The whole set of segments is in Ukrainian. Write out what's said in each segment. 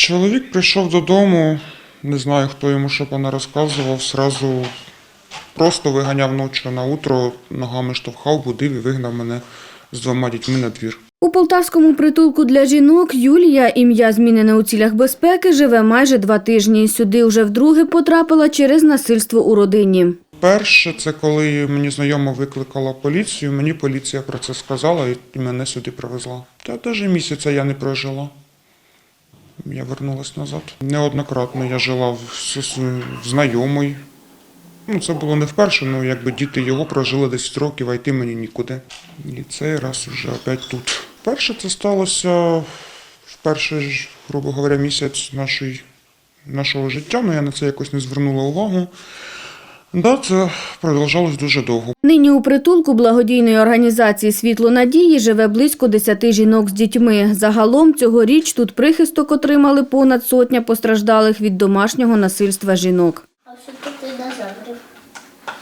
Чоловік прийшов додому, не знаю, хто йому що пане розказував, сразу просто виганяв ночі на утро, ногами штовхав, будив і вигнав мене з двома дітьми на двір. У полтавському притулку для жінок Юлія, ім'я змінене у цілях безпеки, живе майже два тижні. Сюди вже вдруге потрапила через насильство у родині. Перше, це коли мені знайома викликала поліцію, мені поліція про це сказала і мене сюди привезла. Та навіть місяця я не прожила. Я вернулась назад. Неоднократно я жила в, знайомий. Ну, це було не вперше, але якби діти його прожили 10 років, а йти мені нікуди. І цей раз вже опять тут. Перше це сталося в перший, грубо говоря, місяць нашої, нашого життя, але я на це якось не звернула увагу. Да, це продовжалось дуже довго. Нині у притулку благодійної організації Світло надії живе близько 10 жінок з дітьми. Загалом цьогоріч тут прихисток отримали понад сотня постраждалих від домашнього насильства жінок. А що тут динозаврів?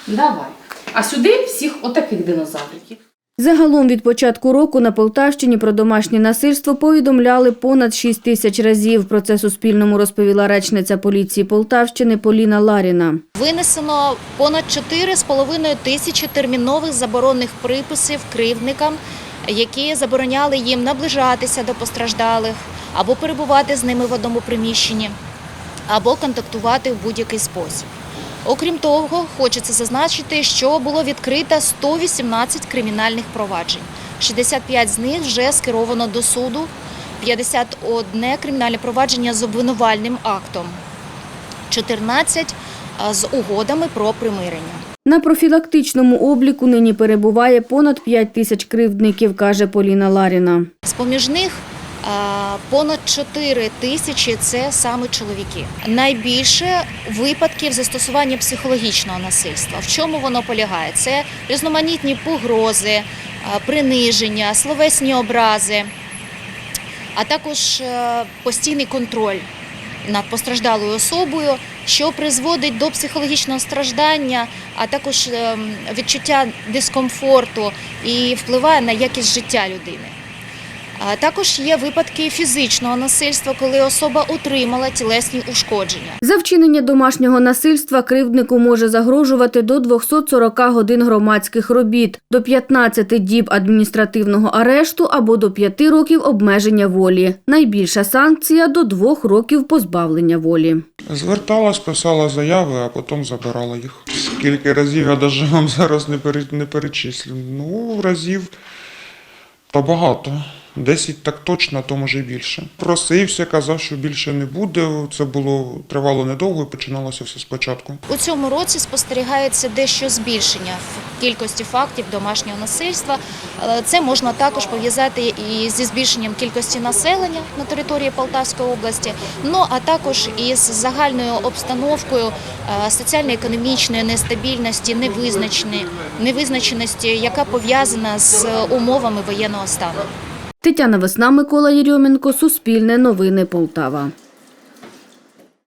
Давай. А сюди всіх отаких динозавриків. Загалом від початку року на Полтавщині про домашнє насильство повідомляли понад 6 тисяч разів. Про це Суспільному розповіла речниця поліції Полтавщини Поліна Ларіна. Винесено понад 4,5 тисячі термінових заборонних приписів кривдникам, які забороняли їм наближатися до постраждалих або перебувати з ними в одному приміщенні, або контактувати в будь-який спосіб. Окрім того, хочеться зазначити, що було відкрито 118 кримінальних проваджень. 65 з них вже скеровано до суду, 51 кримінальне провадження з обвинувальним актом. 14 з угодами про примирення. На профілактичному обліку нині перебуває понад 5 тисяч кривдників, каже Поліна Ларіна. З-поміж них а, понад 4 тисячі це саме чоловіки. Найбільше випадків застосування психологічного насильства. В чому воно полягає? Це різноманітні погрози, приниження, словесні образи, а також е, постійний контроль над постраждалою особою, що призводить до психологічного страждання, а також ем, відчуття дискомфорту і впливає на якість життя людини. А також є випадки фізичного насильства, коли особа отримала тілесні ушкодження. За вчинення домашнього насильства кривднику може загрожувати до 240 годин громадських робіт, до 15 діб адміністративного арешту або до 5 років обмеження волі. Найбільша санкція – до 2 років позбавлення волі. Зверталась, писала заяви, а потім забирала їх. Скільки разів я навіть вам зараз не перечислю. Ну, разів та багато. Десять так точно, а то може більше. Просився, казав, що більше не буде. Це було тривало недовго і починалося все спочатку. У цьому році спостерігається дещо збільшення в кількості фактів домашнього насильства. Це можна також пов'язати і зі збільшенням кількості населення на території Полтавської області, ну а також із загальною обстановкою е, соціально-економічної нестабільності, невизначеності, яка пов'язана з умовами воєнного стану. Тетяна Весна, Микола Єрьоменко, Суспільне новини Полтава.